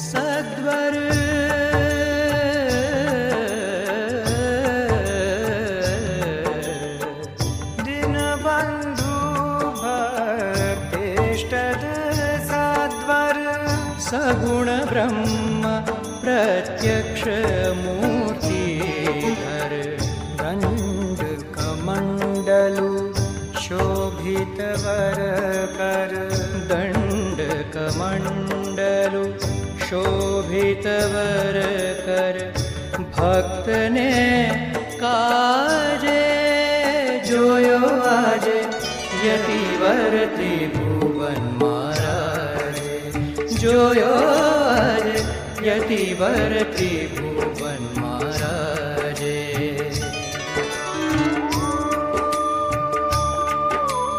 सद्वर। दिन दीनबन्धु भक्तिष्ठद सद्वर। सगुणब्रह्म प्रत्यक्षमूर्ति हर दण्डकमण्डलु शोभितवर कर। कमंडलु शोभित वर कर भक्त ने काजे, जोयो आज यति वर्ति भुवन महाराज जोयो आज यति वरती भुवन महाराज